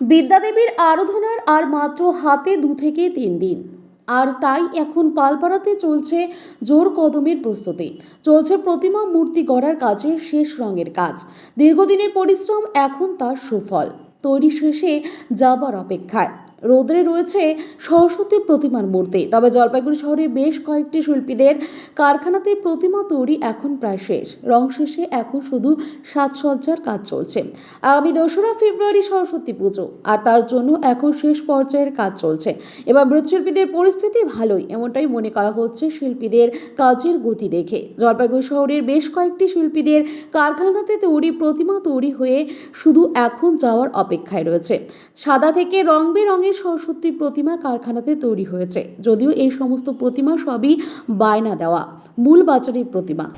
বিদ্যাদেবীর আরাধনার আর মাত্র হাতে দু থেকে তিন দিন। আর তাই এখন পালপাড়াতে চলছে জোর কদমের প্রস্তুতি। চলছে প্রতিমা মূর্তি গড়ার কাজের শেষ রঙের কাজ। দীর্ঘদিনের পরিশ্রম এখন তার সুফল। তৈরি শেষে যাবার অপেক্ষায়। রোদ্রে রয়েছে সরস্বতী প্রতিমার মূর্তি। তবে জলপাইগুড়ি শহরে বেশ কয়েকটি শিল্পীদের কারখানাতে প্রতিমা তৈরি এখন প্রায় শেষ। রং শেষে এখন শুধু সাজসজ্জার কাজ চলছে। আগামী দোসরা ফেব্রুয়ারি সরস্বতী পুজো, আর তার জন্য এখন শেষ পর্যায়ের কাজ চলছে। এবার মৃৎশিল্পীদের পরিস্থিতি ভালোই, এমনটাই মনে করা হচ্ছে শিল্পীদের কাজের গতি দেখে। জলপাইগুড়ি শহরের বেশ কয়েকটি শিল্পীদের কারখানাতে তৈরি প্রতিমা তৈরি হয়ে শুধু এখন যাওয়ার অপেক্ষায় রয়েছে। সাদা থেকে রং বেরঙের সরস্বতী প্রতিমা কারখানাতে তৈরি হয়েছে। যদিও এই সমস্ত প্রতিমা সবই বায়না দেওয়া, মূল বাজারের প্রতিমা।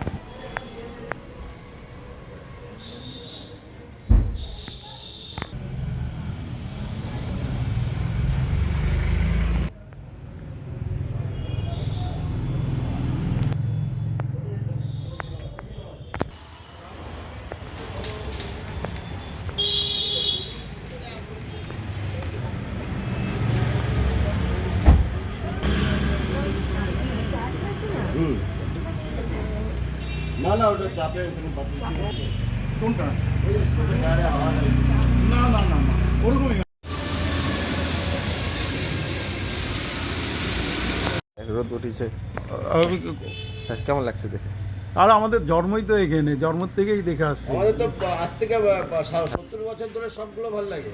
হুম। না না ওটা চাপে ওখানে কোনটা। না না না না ওরকমই রোদ উঠেছে। হ্যাঁ, কেমন লাগছে দেখে? আর আমাদের জন্মই তো এখানে জন্ম থেকেই দেখে আসছি। আমাদের তো আজ থেকে সত্তর বছর ধরে সবগুলো ভালো লাগে।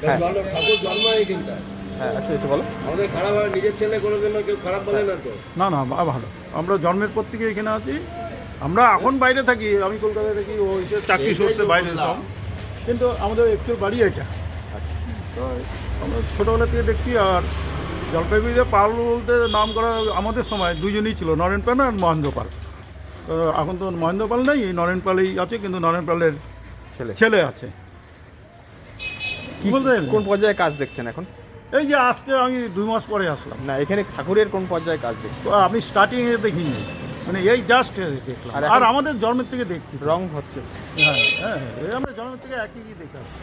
হ্যাঁ। ঠাকুর জন্ম এইখানটা হ্যাঁ আচ্ছা একটু বলো। আমাদের খারাপ হয় নিজের ছেলে কোনোদিনও কেউ খারাপ বলে না তো। না না ভালো। আমরা জন্মের পর থেকে এখানে আছি। আমরা এখন বাইরে থাকি আমি কলকাতায় থাকি ও এসে চাকরি সরষে বাইরে। সব। কিন্তু আমাদের একটু বাড়ি এটা। আচ্ছা। তো আমরা ছোটোবেলা থেকে দেখছি আর জলপাইগুড়িতে পাল বলতে নাম করা আমাদের সময় দুজনেই ছিল নরেন পাল আর মহেন্দ্র পাল। তো এখন তো মহেন্দ্র পাল নেই নরেন পালেই আছে কিন্তু নরেন পালের ছেলে। ছেলে আছে। কি বলতে কোন পর্যায়ে কাজ দেখছেন এখন? এই যে আজকে আমি দুই মাস পরে আসলাম। না এখানে ঠাকুরের কোন পর্যায়ে কাজ দেখছি? তো আমি স্টার্টিংয়ে দেখিনি। মানে এই জাস্ট দেখলাম। আর আর আমাদের জন্মের থেকে দেখছি। রং হচ্ছে। হ্যাঁ হ্যাঁ এই আমরা জন্মের থেকে একই দেখে আসছি।